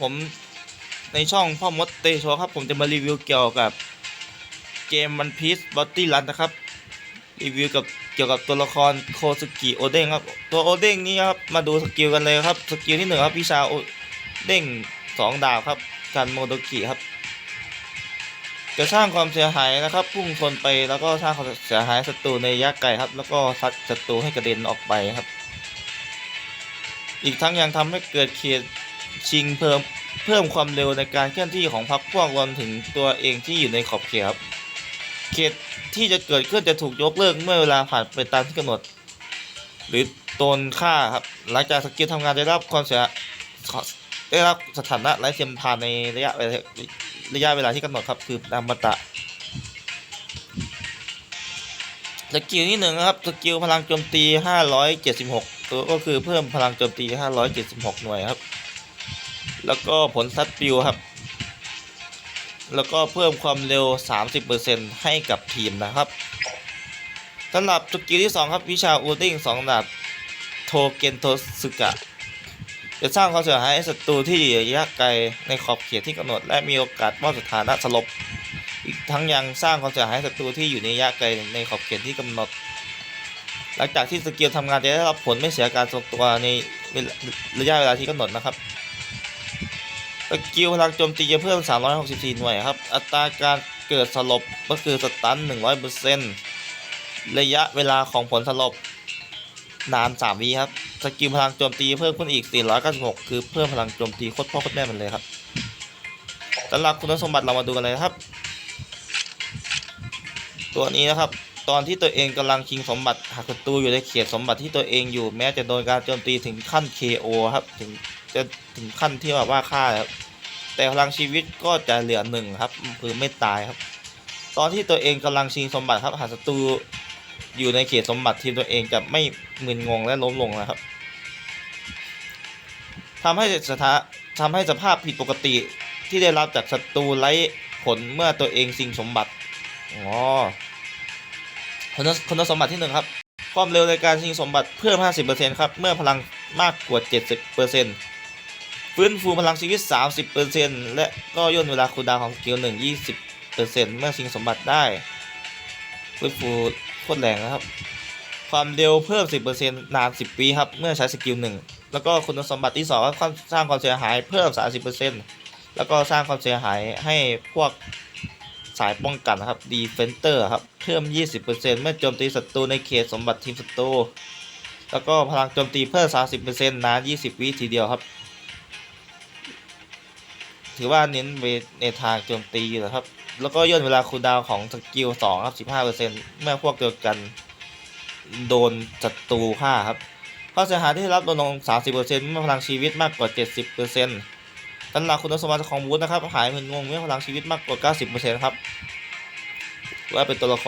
ผมในช่องพ่อมดเตโชครับ ผมจะมารีวิวเกี่ยวกับเกมวันพีซบอตตี้รันนะครับ รีวิวกับเกี่ยวกับตัวละครโคสุกิโอเด้งครับ ตัวโอเด้งนี้ครับ มาดูสกิลกันเลยครับ สกิลที่หนึ่งครับวิชาโอเด้งสองดาวครับ การโมโดกิครับ จะสร้างความเสียหายนะครับ พุ่งชนไปแล้วก็สร้างความเสียหายศัตรูในระยะไกลครับ แล้วก็ซัดศัตรูให้กระเด็นออกไปครับ อีกทั้งยังทำให้เกิดเขต ชิงเพิ่มเพิ่มความเร็วในการเคลื่อนที่ของพรรคพวกรวมถึงตัวเองที่อยู่ในขอบเขตครับเขตที่จะเกิดขึ้นจะถูกยกเลิกเมื่อเวลาผ่านไปตามที่กำหนด หรือโดนฆ่าครับหลังจากสกิลทำงานได้รับความเสียได้รับสถานะไร้เทียมทานในระยะระยะเวลาที่กำหนดครับคือตามมตะสกิลที่หนึ่งนะครับสกิลพลังโจมตี 576 ตัวก็คือเพิ่มพลังโจมตี 576 หน่วยครับ แล้วก็ผลซัดปิวครับ แล้วก็เพิ่มความเร็ว 30%ให้กับทีมนะครับสำหรับสกิลที่ 2 ครับวิชาอูดิ้ง2ดาบโทเกนโทสึกะ จะสร้างความเสียหายให้ศัตรูที่อยู่ระยะไกลในขอบเขตที่กำหนด และมีโอกาสมอบสถานะสลบอีกทั้งยังสร้างความเสียหายให้ศัตรูที่อยู่ในระยะไกลในขอบเขตที่กำหนด หลังจากที่สกิลทำงานจะได้รับผลไม่เสียการทรงตัวในระยะเวลาที่กำหนดนะครับ กิลพลังโจมตีจะเพิ่ม 364 หน่วยครับ อัตราการเกิดสลบก็คือสตัน 100%ระยะเวลาของผลสลบนาน 3วิครับ สกิลพลังโจมตีเพิ่มขึ้นอีก 496 คือเพิ่มพลังโจมตีโคตรพ่อโคตรแม่มันเลยครับสำหรับคุณสมบัติเรามาดูกันเลยนะครับ ตัวนี้นะครับ ตอนที่ตัวเองกำลังชิงสมบัติหากศัตรูอยู่ในเขตสมบัติที่ตัวเองอยู่แม้จะโดนการโจมตีถึงขั้น KO ครับ ถึงจะถึงขั้นที่แบบว่าฆ่าครับ แต่พลังชีวิตก็จะเหลือหนึ่งครับคือไม่ตายครับ ตอนที่ตัวเองกำลังชิงสมบัติครับหากศัตรูอยู่ในเขตสมบัติทีมตัวเองจะไม่มึนงงและล้มลงนะครับทำให้สถาทำให้สภาพผิดปกติที่ได้รับจากศัตรูไร้ผลเมื่อตัวเองชิงสมบัติอ๋อคุณคุณสมบัติที่หนึ่งครับความเร็วในการชิงสมบัติเพิ่ม 50%ครับ เมื่อพลังมากกว่า 70% ฟื้นฟูพลังชีวิต 30%และก็ย่นเวลาคูลดาวน์ของสกิลหนึ่ง20%เมื่อชิงสมบัติได้ ฟื้นฟูโคตรแรงนะครับ ความเร็วเพิ่ม 10%นาน 10ปีครับ เมื่อใช้สกิลหนึ่งแล้วก็คุณสมบัติที่2ก็สร้างความเสียหายเพิ่ม 30%แล้วก็สร้างความเสียหายให้พวกสายป้องกันนะครับ Defender ครับ เพิ่ม 20%เมื่อโจมตีศัตรูในเขตสมบัติทีมศัตรูแล้วก็พลังโจมตีเพิ่ม 30%นาน 20 วิทีเดียวครับ ถือว่าเน้นไปในทางโจมตีอยู่นะครับ แล้วก็ย่นเวลาคูลดาวน์ของสกิล2ครับ15%เมื่อพวกเดียวกันโดนศัตรูฆ่าครับข้อเสียหายที่ได้รับลดลง30%เมื่อพลังชีวิตมากกว่า70%สำหรับคุณสมบัติของบูธนะครับหายมึนงงเมื่อพลังชีวิตมากกว่า90%ครับว่าเป็นตัวละคร